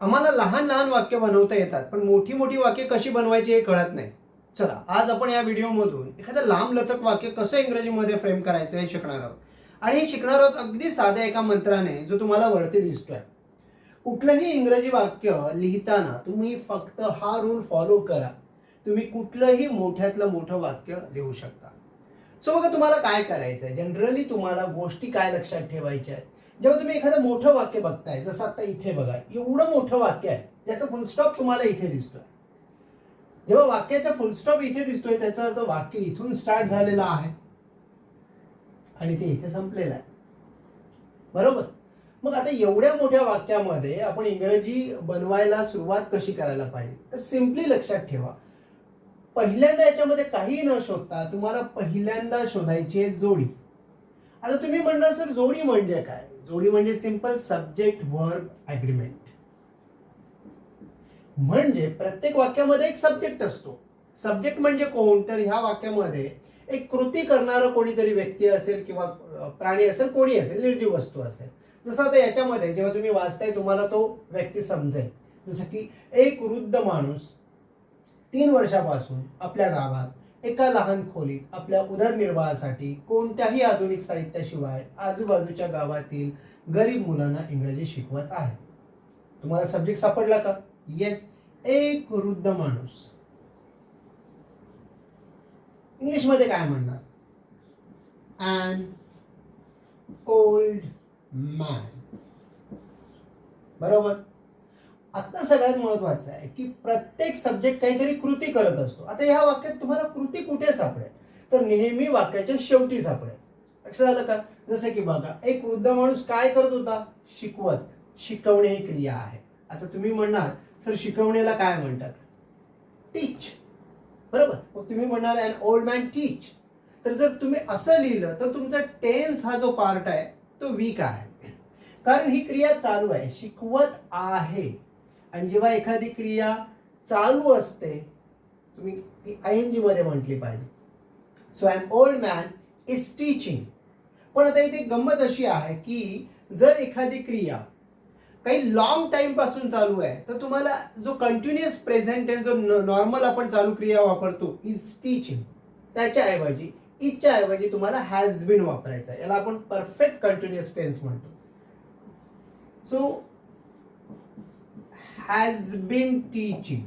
आम्हाला लहान लहान वाक्य बनवता येतात पण मोठी मोठी वाक्य कशी बनवायची हे कळत नाही. चला आज आपण या व्हिडिओमधून एखादं लांब लचक वाक्य कसं इंग्रजीमध्ये फ्रेम करायचं हे शिकणार आहोत. आणि हे शिकणार आहोत अगदी साध्या एका मंत्राने जो तुम्हाला वरती दिसतोय. कुठलंही इंग्रजी वाक्य लिहिताना तुम्ही फक्त हा रूल फॉलो करा. तुम्ही कुठलंही मोठ्यातलं मोठं वाक्य लिहू शकता. सो बघा तुम्हाला काय करायचं आहे जनरली तुम्हाला गोष्टी काय लक्षात ठेवायच्या आहेत? जेव्हा तुम्ही एखादं मोठं वाक्य बघताय जसं आता इथे बघा एवढं मोठं वाक्य आहे ज्याचं फुलस्टॉप तुम्हाला इथे दिसतोय. जेव्हा वाक्याचा फुलस्टॉप इथे दिसतोय त्याचा अर्थ वाक्य इथून स्टार्ट झालेला आहे. आणि ते इथे संपलेलं आहे. बरोबर? मग आता एवढ्या मोठ्या वाक्यामध्ये आपण इंग्रजी बनवायला सुरुवात कशी करायला पाहिजे? तर सिम्पली लक्षात ठेवा. पहिल्यांदा याच्यामध्ये काही न शोधता तुम्हाला पहिल्यांदा शोधायची आहे जोडी. आता तुम्ही म्हणणार सर जोडी म्हणजे काय? जोडी म्हणजे सिंपल सब्जेक्ट वर्ब ॲग्रीमेंट म्हणजे प्रत्येक वाक्यामध्ये एक सब्जेक्ट असतो. सब्जेक्ट म्हणजे कोण? तर ह्या वाक्यामध्ये एक कृती करणारं कोणीतरी व्यक्ती असेल किंवा प्राणी असेल कोणी असेल निर्जीव वस्तू असेल. जसं आता याच्यामध्ये जेव्हा तुम्ही वाचताय तुम्हाला तो व्यक्ती समजेल. जसं की एक वृद्ध माणूस तीन वर्षापासून आपल्या गावात एका लहान खोलीत आपल्या उदरनिर्वाहासाठी कोणत्याही आधुनिक साहित्याशिवाय आजूबाजूच्या गावातील गरीब मुलांना इंग्रजी शिकवत आहे. तुम्हाला सब्जेक्ट सापडला का? येस एक वृद्ध माणूस. इंग्लिशमध्ये काय म्हणणार? अँड ओल्ड मॅन बरोबर? आता सगळ्यात महत्वाचं आहे की प्रत्येक सब्जेक्ट काहीतरी कृती करत असतो. आता ह्या वाक्यात तुम्हाला कृती कुठे सापडेल? तर नेहमी वाक्याच्या शेवटी सापडेल. लक्षात आलं का? जसं की बघा एक वृद्ध माणूस काय करत होता? शिकवत शिकवणे ही क्रिया आहे. आता तुम्ही म्हणणार सर शिकवण्याला काय म्हणतात? टीच बरोबर? मग तुम्ही म्हणणार अँड ओल्ड मॅन टीच तर जर तुम्ही असं लिहिलं तर तुमचा टेन्स हा जो पार्ट आहे तो वीक आहे. कारण ही क्रिया चालू आहे. शिकवत आहे. आणि जेव्हा एखादी क्रिया चालू असते तुम्ही ती आय एनमध्ये म्हटली पाहिजे. So an old man is teaching पण आता इथे गंमत अशी आहे की जर एखादी क्रिया काही लॉंग टाइमपासून चालू आहे तर तुम्हाला जो कंटिन्युअस प्रेझेंट आहे जो नॉर्मल आपण चालू क्रिया वापरतो इज टीचिंग त्याच्याऐवजी इजच्या ऐवजी तुम्हाला हॅज बिन वापरायचा याला आपण परफेक्ट कंटिन्युअस टेन्स म्हणतो. So has been teaching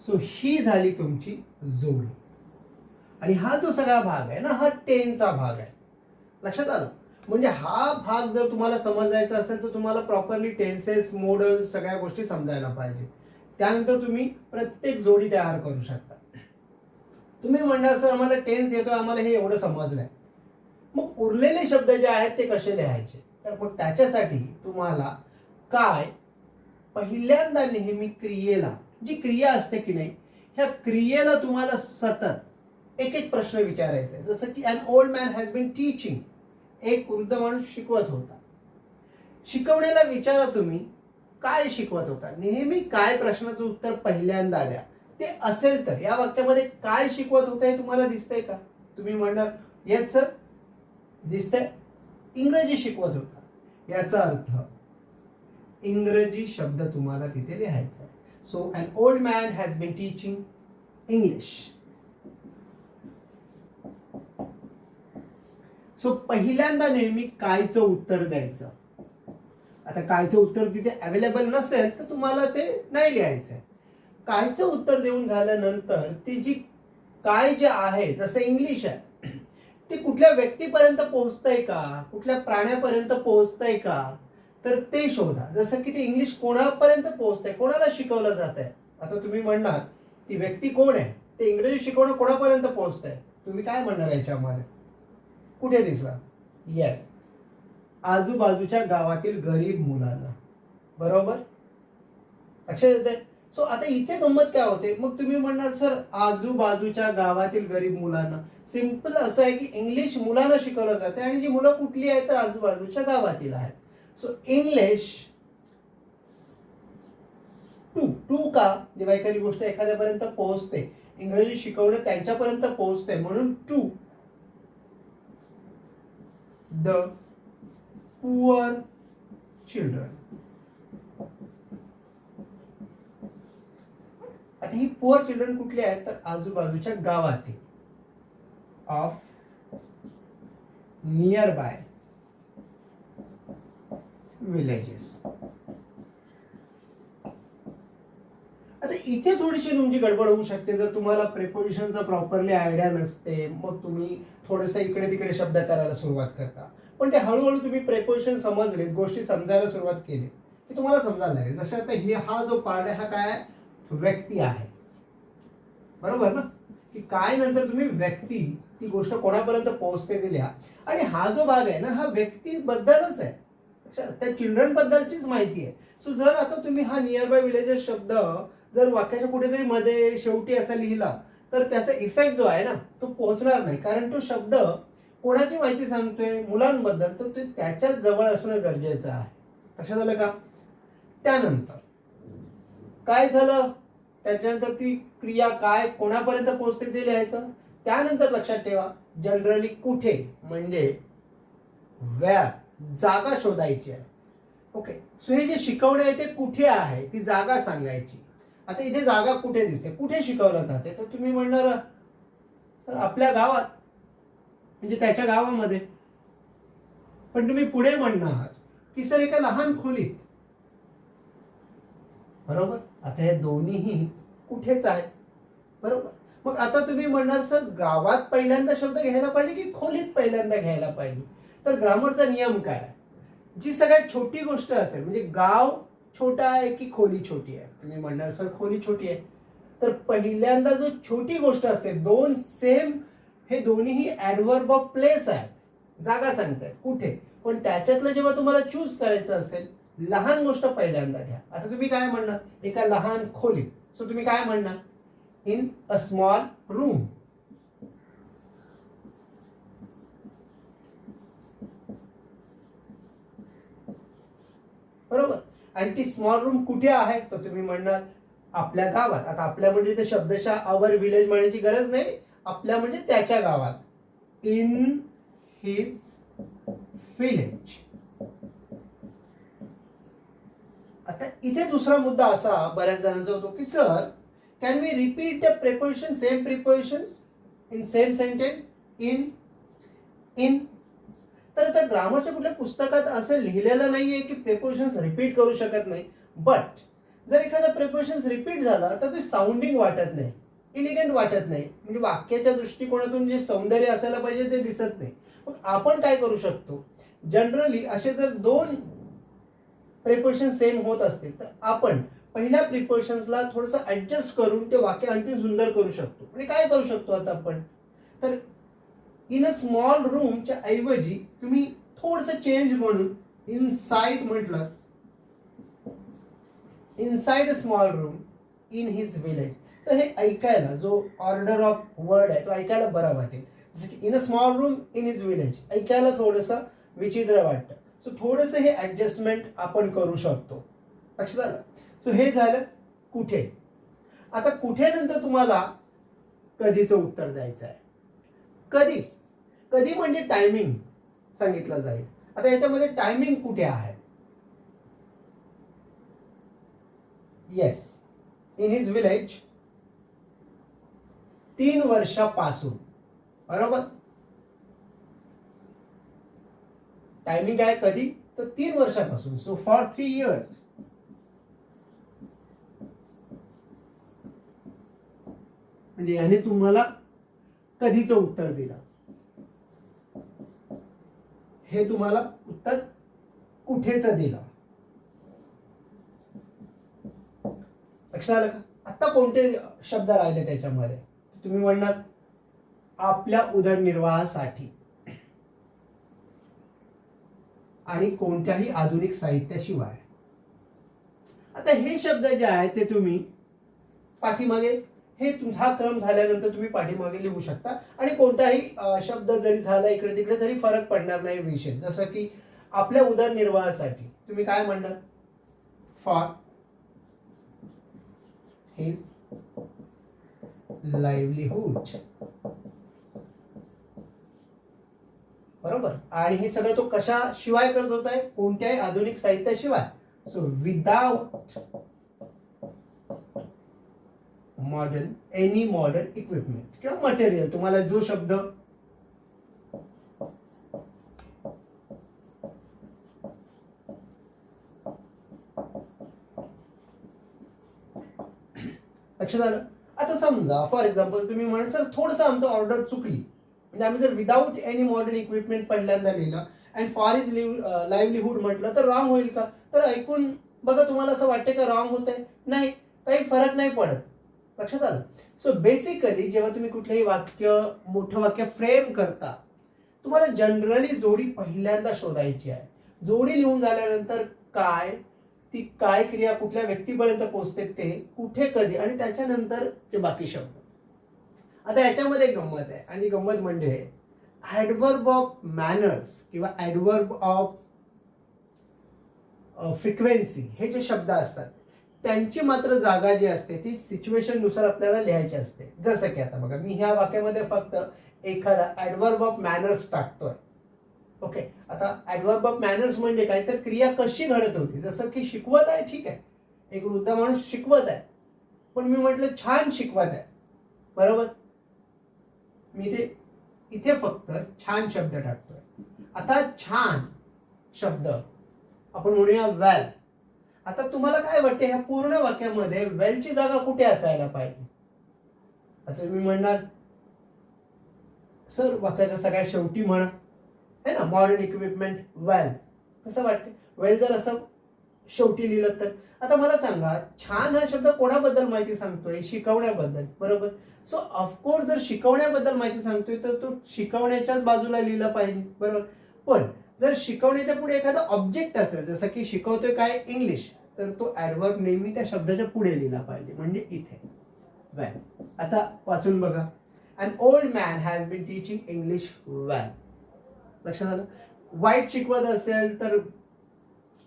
so ही झाली तुमची जोडी. आणि हा जो सगळा भाग आहे ना हा टेनचा भाग आहे. लक्षात आलं? म्हणजे हा भाग जर तुम्हाला समजायचा असेल तर तुम्हाला प्रॉपरली टेन्सेस मोडल सगळ्या गोष्टी समजायला पाहिजे. त्यानंतर तुम्ही प्रत्येक जोडी तयार करू शकता. तुम्ही म्हणणार सर आम्हाला टेन्स येतो आम्हाला हे एवढं समजलंय. मग उरलेले शब्द जे आहेत ते कसे लिहायचे? तर मग त्याच्यासाठी तुम्हाला काय? पहिल्यांदा नेहमी क्रियेला जी क्रिया असते की नाही ह्या क्रियेला तुम्हाला सतत एक एक प्रश्न विचारायचा आहे जसं की an old man has been teaching एक वृद्ध माणूस शिकवत होता. शिकवण्याला विचारा तुम्ही काय शिकवत होता? नेहमी काय प्रश्नाचं उत्तर पहिल्यांदा द्या. ते असेल तर या वाक्यामध्ये काय शिकवत होतं हे तुम्हाला दिसतंय का? तुम्ही म्हणणार येस सर दिसतंय. इंग्रजी शिकवत होता. याचा अर्थ इंग्रजी शब्द तुम्हाला तिथे लिहायचा आहे. So an old man has been teaching English so पहिल्यांदा नेहमी कायचं उत्तर द्यायचं? आता कायचं उत्तर तिथे अवेलेबल नसेल तर तुम्हाला ते नाही लिहायचं आहे. कायचं उत्तर देऊन झाल्यानंतर ती जी काय जे आहे जसं इंग्लिश आहे ते कुठल्या व्यक्तीपर्यंत पोहोचतंय का? कुठल्या प्राण्यापर्यंत पोहोचतंय का? तर ते शोधा. जसं की ते इंग्लिश कोणापर्यंत पोहोचतंय कोणाला शिकवलं जात आहे आता तुम्ही म्हणणार ती व्यक्ती कोण आहे? ते इंग्रजी शिकवणं कोणापर्यंत पोहोचतंय? तुम्ही काय म्हणणार याच्यामध्ये? कुठे दिसला? येस आजूबाजूच्या गावातील गरीब मुलांना. बरोबर? अक्षर येते सो आता इथे गंमत काय होते? मग तुम्ही म्हणणार सर आजूबाजूच्या गावातील गरीब मुलांना. सिंपल असं आहे की इंग्लिश मुलांना शिकवलं जाते आणि जी मुलं कुठली आहेत तर आजूबाजूच्या गावातील आहेत. सो इंग्लिश टू टू का जेव्हा एखादी गोष्ट एखाद्यापर्यंत पोहोचते इंग्रजी शिकवणं त्यांच्यापर्यंत पोहोचते म्हणून टू द पुअर चिल्ड्रन आता ही पुअर चिल्ड्रन कुठली आहेत? तर आजूबाजूच्या गावातील ऑफ नियर बाय विलेजेस आता इथे थोडीशी तुमची गडबड होऊ शकते. जर तुम्हाला प्रेपोजिशनचा प्रॉपरली आयडिया नसते मग तुम्ही थोडंसं इकडे तिकडे शब्द करायला सुरुवात करता. पण ते हळूहळू तुम्ही प्रेपोजिशन समजले गोष्टी समजायला सुरुवात केली की तुम्हाला समजायला लागेल. जसं आता हे हा जो पार्ट आहे हा काय व्यक्ती आहे. बरोबर ना? की काय नंतर तुम्ही व्यक्ती ती गोष्ट कोणापर्यंत पोहोचते दिल्या आणि हा जो भाग आहे ना हा व्यक्तीबद्दलच आहे. त्या चिल्ड्रन बद्दलचीच माहिती आहे. सो जर आता तुम्ही हा नियर बाय विलेजेस शब्द जर वाक्याच्या कुठेतरी मध्ये शेवटी असा लिहिला तर त्याचा इफेक्ट जो आहे ना तो पोहोचणार नाही. कारण तो शब्द कोणाची माहिती सांगतोय? मुलांबद्दल. तर ते त्याच्याच जवळ असणं गरजेचं आहे. लक्षात आलं का? त्यानंतर काय झालं? त्याच्यानंतर ती क्रिया काय? कोणापर्यंत पोहोचते ते लिहायचं? त्यानंतर लक्षात ठेवा जनरली कुठे? म्हणजे व्या जागा शोधायची आहे. ओके सो हे जे शिकवणे आहे ते कुठे आहे? ती जागा सांगायची. आता इथे जागा कुठे दिसते? कुठे शिकवलं जाते? तर तुम्ही म्हणणार सर आपल्या गावात. म्हणजे त्याच्या गावामध्ये. पण तुम्ही पुढे म्हणणार की सर एका लहान खोलीत. बरोबर? आता हे दोन्हीही कुठेच आहेत. बरोबर? मग आता तुम्ही म्हणणार सर गावात पहिल्यांदा शब्द घ्यायला पाहिजे की खोलीत पहिल्यांदा घ्यायला पाहिजे? तर ग्रामरचा नियम काय? आहे? जी सगळ्यात छोटी गोष्ट असेल म्हणजे गाव छोटा आहे की खोली छोटी आहे? तुम्ही म्हणणार सर खोली छोटी आहे. तर पहिल्यांदा जो छोटी गोष्ट असते दोन सेम हे दोन्हीही ॲडवर्ब ऑफ प्लेस आहेत. जागा सांगतायत कुठे? पण त्याच्यातलं जेव्हा तुम्हाला चूज करायचं असेल लहान गोष्ट पहिल्यांदा घ्या. आता तुम्ही काय म्हणणार? एका लहान खोलीत. सो तुम्ही काय म्हणणार? इन अ स्मॉल रूम बरोबर? आणि ती स्मॉल रूम कुठे आहे? तर तुम्ही म्हणणार आपल्या गावात. आता आपल्या म्हणजे ते शब्दशः आवर विलेज म्हणण्याची गरज नाही. आपल्या म्हणजे त्याच्या गावात. इन हिज विलेज आता इथे दुसरा मुद्दा असा बऱ्याच जणांचा होतो की sir can we repeat the preposition same prepositions in same sentence in in तर आता ग्रामरच्या कुठल्या पुस्तकात असं लिहिलेलं नाहीये की प्रेपोजिशन्स रिपीट करू शकत नाही. बट जर एखादा प्रेपोजिशन्स रिपीट झाला तर ते साऊंडिंग वाटत नाही. इलिगंट वाटत नाही. म्हणजे वाक्याच्या दृष्टिकोनातून जे सौंदर्य असायला पाहिजे ते दिसत नाही. मग आपण काय करू शकतो? जनरली असे जर दोन प्रिपोशन सेम होत असतील तर आपण पहिल्या प्रिपोशन्सला थोडंसं ऍडजस्ट करून ते वाक्य आणखी सुंदर करू शकतो. म्हणजे काय करू शकतो आता आपण? तर इन अ स्मॉल रूमच्या ऐवजी तुम्ही थोडंसं चेंज म्हणून इनसाइड म्हटलं. Inside a small room in his village तर हे ऐकायला जो ऑर्डर ऑफ वर्ड आहे तो ऐकायला बरा वाटेल. जसं की in a small room in his village ऐकायला थोडंसं विचित्र वाटतं. सो थोडंसं हे ॲडजस्टमेंट आपण करू शकतो. लक्षात आलं? सो हे झालं कुठे? आता कुठे नंतर तुम्हाला कधीचं उत्तर द्यायचं आहे? कधी? कधी म्हणजे टायमिंग सांगितलं जाईल. आता याच्यामध्ये टायमिंग कुठे आहे? येस इन हिज विलेज तीन वर्षापासून. बरोबर? टायमिंग आहे कधी? तर तीन वर्षापासून. सो फॉर थ्री इयर्स म्हणजे याने तुम्हाला कधीचं उत्तर दिलं? हे तुम्हाला उत्तर कुठेच दिलं. लक्षात आलं का? आता कोणते शब्द राहिले त्याच्यामध्ये? तुम्ही म्हणणार आपल्या उदरनिर्वाहासाठी. आणि कोणत्याही आधुनिक साहित्याशिवाय. आता हे शब्द जे आहेत ते तुम्ही पाठीमागे हे तुमचा क्रम झाल्यानंतर तुम्ही पाठीमागे लिहू शकता. आणि कोणताही शब्द जरी झाला इकडे तिकडे तरी फरक पडणार नाही विषय. जसं की आपल्या उदरनिर्वाहासाठी. तुम्ही काय म्हणणार? फॉर हिज लाईव्हलीहूड बरोबर? आणि हे सगळं तो कशाशिवाय करत होता? आहे कोणत्याही आधुनिक साहित्याशिवाय. So without modern any modern equipment किंवा मटेरियल तुम्हाला जो शब्द लक्षात आलं? आता समजा फॉर एक्झाम्पल तुम्ही म्हणाल सर थोडंसं आमचं ऑर्डर चुकली. म्हणजे आम्ही जर विदाऊट एनी मॉडर्न इक्विपमेंट पहिल्यांदा लिहिलं and for his live livelihood म्हटलं तर रॉंग होईल का? तर ऐकून बघा तुम्हाला असं वाटते का रॉंग होत आहे नाही. काही फरक नाही पडत. लक्षात आलं? सो बेसिकली जेव्हा तुम्ही कुठलंही वाक्य मोठं वाक्य फ्रेम करता तुम्हाला जनरली जोडी पहिल्यांदा शोधायची आहे. जोडी लिहून झाल्यानंतर काय ती काय क्रिया कुठल्या व्यक्तीपर्यंत पोहोचते ते कुठे कधी आणि त्याच्यानंतर ते बाकी शब्द. आता याच्यामध्ये गंमत आहे आणि गंमत म्हणजे ॲडवर्ब ऑफ मॅनर्स किंवा ॲडवर्ब ऑफ फ्रिक्वेन्सी हे जे शब्द असतात त्यांची मात्र जागा जी असते ती सिच्युएशननुसार आपल्याला लिहायची असते. जसं की आता बघा मी ह्या वाक्यामध्ये फक्त एखादा ॲडवर्ब ऑफ मॅनर्स टाकतोय. ओके आता ॲडवर्ब ऑफ मॅनर्स म्हणजे काय? तर क्रिया कशी घडत होती? जसं की शिकवत आहे ठीक आहे. एक वृद्ध माणूस शिकवत आहे. पण मी म्हटलं छान शिकवत आहे. बरोबर? मी ते इथे फक्त छान शब्द टाकतोय. आता छान शब्द आपण म्हणूया वेल आता तुम्हाला काय वाटते ह्या पूर्ण वाक्यामध्ये वेलची जागा कुठे असायला पाहिजे? आता तुम्ही म्हणणार सर वाक्याच्या सगळ्या शेवटी म्हणा. है ना मॉडर्न इक्विपमेंट वेल कसं वाटते? वेल जर असं शेवटी लिहिलं तर. आता मला सांगा छान हा शब्द कोणाबद्दल माहिती सांगतोय? शिकवण्याबद्दल बरोबर? सो ऑफकोर्स जर शिकवण्याबद्दल माहिती सांगतोय तर तो शिकवण्याच्याच बाजूला लिहिला पाहिजे बरोबर? पण जर शिकवण्याच्या पुढे एखादा ऑब्जेक्ट असेल जसं की शिकवतोय काय? इंग्लिश तर तो ॲडवर्ब नेहमी त्या शब्दाच्या पुढे लिहिला पाहिजे म्हणजे इथे. वेल आता वाचून बघा. And old man has been teaching English well लक्षात आलं? वाईट शिकवत असेल तर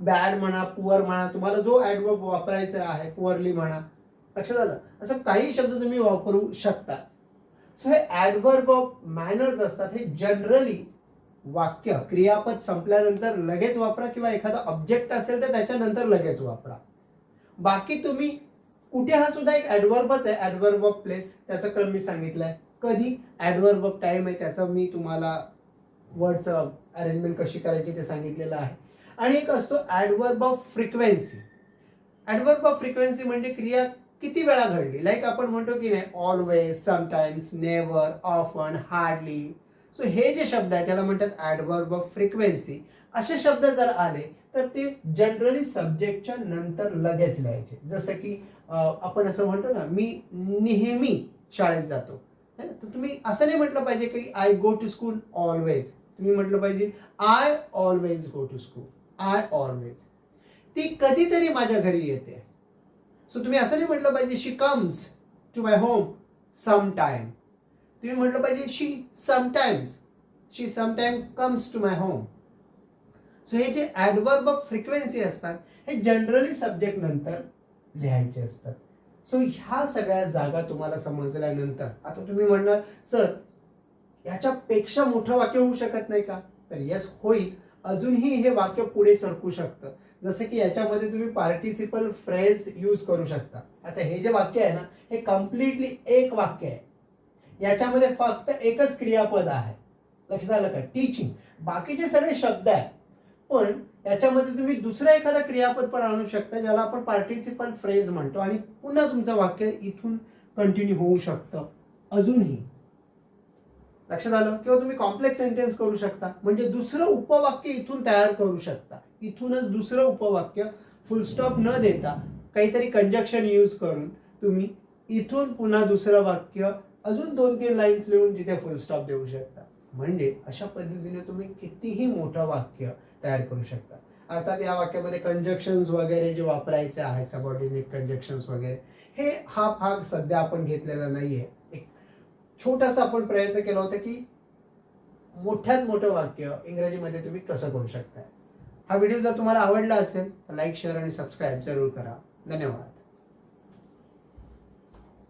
बॅड म्हणा पुअर म्हणा तुम्हाला जो ॲडवर्ब वापरायचा आहे पुअरली म्हणा लक्षात आलं? असं काही शब्द तुम्ही वापरू शकता. सो हे ॲडवर्ब ऑफ मॅनर्स असतात हे जनरली वाक्य क्रियापद संपल्यानंतर लगेच वापरा किंवा एखादा ऑब्जेक्ट असेल तर त्याच्यानंतर लगेच वापरा. बाकी तुम्ही कुठे हा सुद्धा एक ॲडवर्बच आहे ॲडवर्ब ऑफ प्लेस त्याचा क्रम मी सांगितलाय. कधी ॲडवर्ब ऑफ टाईम आहे त्याचं मी तुम्हाला वर्डचं अरेंजमेंट कशी करायची ते सांगितलेलं आहे. आणि एक असतो adverb of frequency adverb of frequency म्हणजे क्रिया किती वेळा घडली? लाईक आपण म्हणतो की नाही always sometimes never often hardly so हे जे शब्द आहे त्याला म्हणतात ॲडवर्ब ऑफ फ्रिक्वेन्सी असे शब्द जर आले तर ते जनरली सब्जेक्टच्या नंतर लगेच लिहायचे. जसं की आपण असं म्हणतो ना मी नेहमी शाळेत जातो. है ना? तर तुम्ही असं नाही म्हटलं पाहिजे की I go to school always तुम्ही म्हटलं पाहिजे I always go to school I always ती कधीतरी माझ्या घरी येते. सो तुम्ही असं नाही म्हटलं पाहिजे she comes to my home some time तुम्ही म्हटलं पाहिजे she sometimes she sometime comes to my home so हे जे ॲडवर्ब ऑफ फ्रिक्वेन्सी असतात हे जनरली सब्जेक्ट नंतर लिहायचे असतात. सो ह्या सगळ्या जागा तुम्हाला समजल्यानंतर आता तुम्ही म्हणणार सर ह्याच्यापेक्षा मोठं वाक्य होऊ शकत नाही का? तर यस होईल. अजूनही हे वाक्य पुढे सरकू शकतं. जसं की याच्यामध्ये तुम्ही पार्टिसिपल फ्रेज यूज करू शकता. आता हे जे वाक्य आहे ना हे कम्प्लिटली एक वाक्य आहे. याच्यामध्ये फक्त एकच क्रियापद आहे. लक्षात आलं का? टीचिंग बाकीचे सगळे शब्द आहेत. पण याच्यामध्ये तुम्ही दुसरं एखादा क्रियापद पण आणू शकता ज्याला आपण पार्टिसिपल फ्रेज म्हणतो आणि पुन्हा तुमचं वाक्य इथून कंटिन्यू होऊ शकतं. अजूनही. लक्षात आलं? किंवा तुम्ही कॉम्प्लेक्स सेंटेन्स करू शकता. म्हणजे दुसरं उपवाक्य इथून तयार करू शकता. इथूनच दुसरं उपवाक्य फुलस्टॉप न देता काहीतरी कंजक्शन यूज करून तुम्ही इथून पुन्हा दुसरं वाक्य अजून दोन तीन लाईन्स लिहून तिथे फुलस्टॉप देऊ शकता. म्हणजे अशा पद्धतीने तुम्ही कितीही मोठं वाक्य तयार करू शकता. अर्थात या वाक्यामध्ये कंजक्शन्स वगैरे जे वापरायचे आहे सबऑर्डिनेट कंजक्शन्स वगैरे हे हा भाग सध्या आपण घेतलेला नाहीये. एक छोटासा आपण प्रयत्न केला होता की मोठ्यात मोठं वाक्य इंग्रजीमध्ये तुम्ही कसं करू शकता. हा व्हिडिओ जर तुम्हाला आवडला असेल तर लाईक शेअर आणि सबस्क्राईब जरूर करा. धन्यवाद.